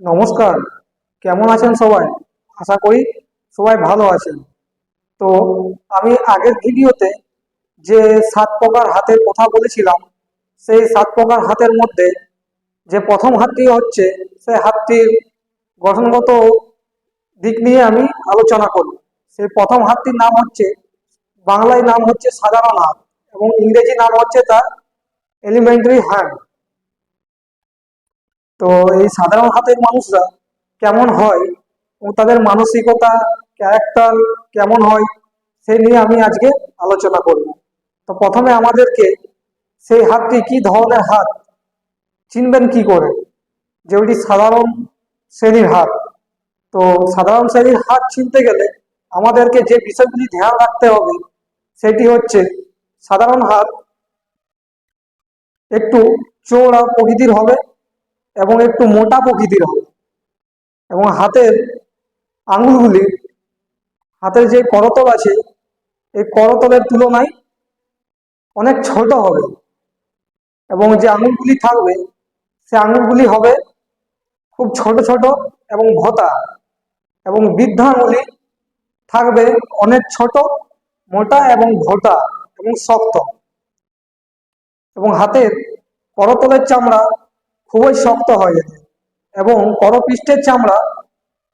নমস্কার। কেমন আছেন সবাই? আশা করি সবাই ভালো আছেন। তো আমি আগের ভিডিওতে যে সাত প্রকার হাতের কথা বলেছিলাম, সেই সাত প্রকার হাতের মধ্যে যে প্রথম হাতটি হচ্ছে, সেই হাতটির গঠনগত দিক নিয়ে আমি আলোচনা করি সেই প্রথম হাতটির নাম হচ্ছে, বাংলায় নাম হচ্ছে সাধারণ হাত এবং ইংরেজি নাম হচ্ছে তার এলিমেন্টারি হ্যান্ড তো এই সাধারণ হাতের মানুষরা কেমন হয় ও তাদের মানসিকতা ক্যারেক্টার কেমন হয় সেই নিয়ে আমি আজকে আলোচনা করব। তো প্রথমে আমাদেরকে সেই হাতটি কি ধরনের হাত, চিনবেন কি করে? যে ওইটি সাধারণ শ্রেণির হাত। তো সাধারণ শ্রেণির হাত চিনতে গেলে আমাদেরকে যে বিষয়গুলি ধ্যান রাখতে হবে, সেটি হচ্ছে সাধারণ হাত একটু চৌড়া প্রকৃতির হবে এবং একটু মোটা প্রকৃতির হবে। এবং হাতের আঙুলগুলি হাতের যে করতল আছে, এই করতলের তুলনায় অনেক ছোট হবে। এবং যে আঙুলগুলি থাকবে, সে আঙুলগুলি হবে খুব ছোট ছোট এবং ভোতা এবং বৃদ্ধ আঙুলি থাকবে অনেক ছোট, মোটা এবং ভোটা এবং শক্ত। এবং হাতের করতলের চামড়া খুবই শক্ত হয় এদের এবং করপৃষ্ঠের চামড়া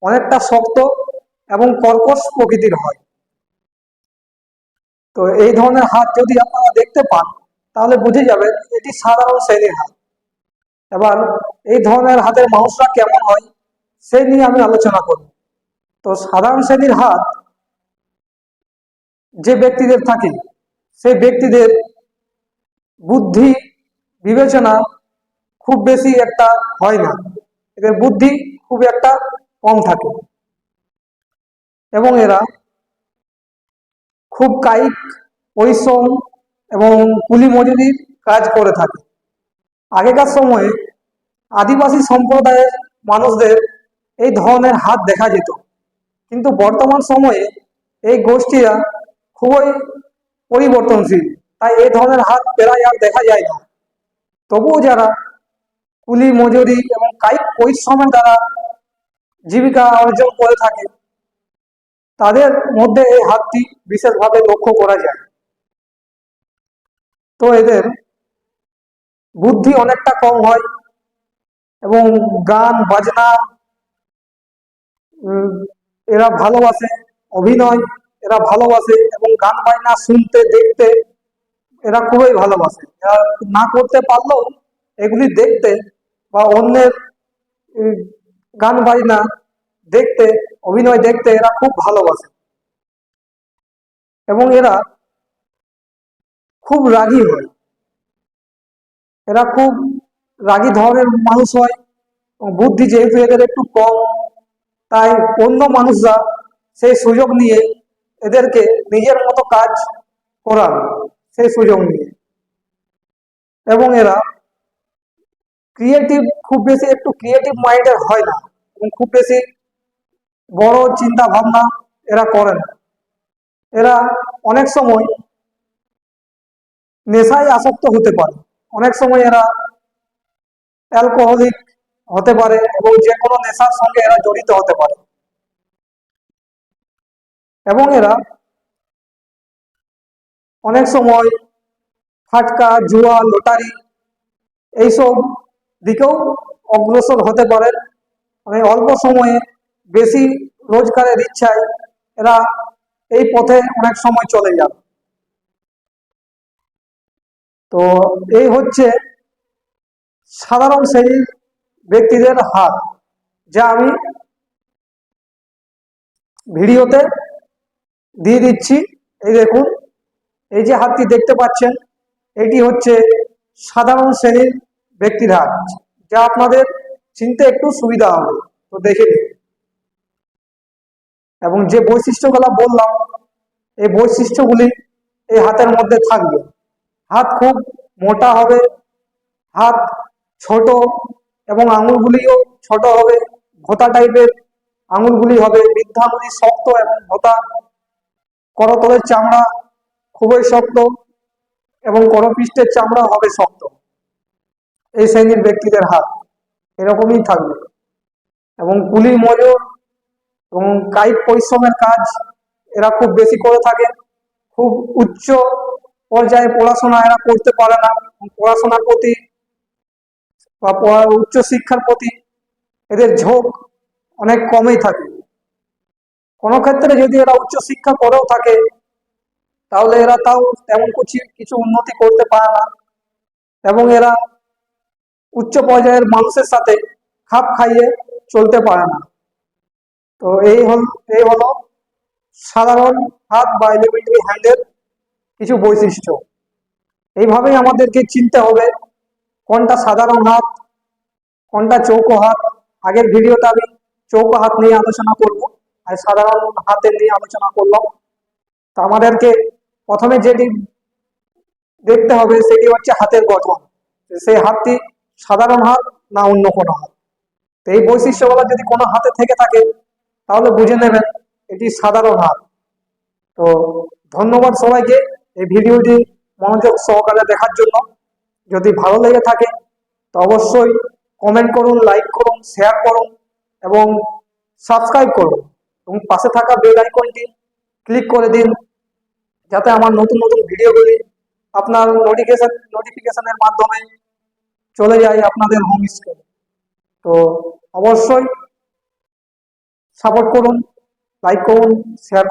অনেকটা শক্ত এবং কর্কশ প্রকৃতির হয়। তো এই ধরনের হাত যদি আপনারা দেখতে পান, তাহলে বুঝে যাবেন এটি সাধারণ শ্রেণির হাত। এবার এই ধরনের হাতের মানুষরা কেমন হয় সেই নিয়ে আমি আলোচনা করব। তো সাধারণ শ্রেণির হাত যে ব্যক্তিদের থাকে, সেই ব্যক্তিদের বুদ্ধি, বিবেচনা খুব বেশি একটা হয় না। এদের বুদ্ধি খুব একটা কম থাকে। এবং এরা খুব কায়িক পরিশ্রম এবং কুলি মজুরির কাজ করে থাকে। আগেকার সময়ে আদিবাসী সম্প্রদায়ের মানুষদের এই ধরনের হাত দেখা যেত। কিন্তু বর্তমান সময়ে এই গোষ্ঠীরা খুবই পরিবর্তনশীল। তাই এই ধরনের হাত প্রায় আর দেখা যায় না। তবুও যারা কুলি মজুরি এবং কায়িক পরিশ্রমের দ্বারা জীবিকা অর্জন করে থাকে। তাদের মধ্যে এই হাতটি বিশেষভাবে লক্ষ্য করা যায়। তো এদের বুদ্ধি অনেকটা কম হয় এবং গান, বাজনা এরা ভালোবাসে, অভিনয় এরা ভালোবাসে এবং গান বাজনা শুনতে, দেখতে এরা খুবই ভালোবাসে। এরা না করতে পারলেও এগুলি দেখতে বা অন্যের গান বাজনা দেখতে, অভিনয় দেখতে এরা খুব ভালোবাসে। এবং এরা খুব রাগী হয়। এরা খুব রাগী ধরনের মানুষ হয়। বুদ্ধি যেহেতু এদের একটু কম, তাই অন্য মানুষরা সেই সুযোগ নিয়ে এদেরকে নিজের মতো কাজ করান সেই সুযোগ নিয়ে। এবং এরা ক্রিয়েটিভ খুব বেশি একটু ক্রিয়েটিভ মাইন্ডের হয় না। এবং খুব বেশি বড় চিন্তা ভাবনা এরা করে না। এরা অনেক সময় নেশায় আসক্ত হতে পারে। অনেক সময় এরা অ্যালকোহলিক হতে পারে এবং যে কোনো নেশার সঙ্গে এরা জড়িত হতে পারে। এবং এরা অনেক সময় ফাটকা জুয়া, লটারি এইসব দিকেও অগ্রসর হতে পারে। মানে অল্প সময়ে বেশি রোজগারের ইচ্ছায় এরা এই পথে অনেক সময় চলে যাবে। তো এই হচ্ছে সাধারণ শ্রেণির ব্যক্তিদের হাত যা আমি ভিডিওতে দিয়ে দিচ্ছি। এই দেখুন, এই যে হাতটি দেখতে পাচ্ছেন, এটি হচ্ছে সাধারণ শ্রেণির ব্যক্তির হাত, যা আপনাদের চিনতে একটু সুবিধা হবে। তো দেখে নিন। এবং যে বৈশিষ্ট্যগুলো বললাম, এই বৈশিষ্ট্যগুলি এই হাতের মধ্যে থাকবে। হাত খুব মোটা হবে, হাত ছোট এবং আঙুলগুলিও ছোট হবে ভোতা টাইপের আঙুলগুলি হবে, বৃদ্ধাঙ্গুলি শক্ত এবং ভোতা করতলের চামড়া খুবই শক্ত এবং করপৃষ্ঠের চামড়া হবে শক্ত। এই শ্রেণির ব্যক্তিদের হাত। এরকমই থাকবে। এবং কুলি মজুর এবং কায়িক পরিশ্রমের কাজ এরা খুব বেশি করে থাকে। খুব উচ্চ পর্যায়ে পড়াশোনা এরা করতে পারে না। পড়াশোনার প্রতি বা উচ্চ শিক্ষার প্রতি এদের ঝোঁক অনেক কমই থাকে। কোনো ক্ষেত্রে যদি এরা উচ্চ শিক্ষা করেও থাকে, তাহলে এরা তাও তেমন কিছু কিছু উন্নতি করতে পারে না। এবং এরা উচ্চ পর্যায়ের মানুষের সাথে খাপ খাইয়ে চলতে পারে না। তো এই হল, এই হলো সাধারণ হাত বা এলিমেন্টারি হ্যান্ডের কিছু বৈশিষ্ট্য। এইভাবেই আমাদেরকে চিনতে হবে কোনটা সাধারণ হাত, কোনটা চৌকো হাত। আগের ভিডিওতে আমি চৌকো হাত নিয়ে আলোচনা করব, আর সাধারণ হাতের নিয়ে আলোচনা করলাম। তো আমাদেরকে প্রথমে যেটি দেখতে হবে, সেটি হচ্ছে হাতের গঠন। সেই হাতটি সাধারণ হাত না অন্য কোনো হাত? তো এই বৈশিষ্ট্যগুলো যদি কোনো হাতে থেকে থাকে, তাহলে বুঝে নেবেন এটি সাধারণ হাত। তো ধন্যবাদ সবাইকে এই ভিডিওটি মনোযোগ সহকারে দেখার জন্য। যদি ভালো লেগে থাকে, তো অবশ্যই কমেন্ট করুন লাইক করুন শেয়ার করুন এবং সাবস্ক্রাইব করুন এবং পাশে থাকা বেল আইকনটি ক্লিক করে দিন যাতে আমার নতুন নতুন ভিডিওগুলি আপনার নোটিফিকেশন নোটিফিকেশনের মাধ্যমে চলে যাই আপনাদের হোম স্ক্রিনে তো অবশ্যই সাপোর্ট করুন লাইক করুন শেয়ার করুন।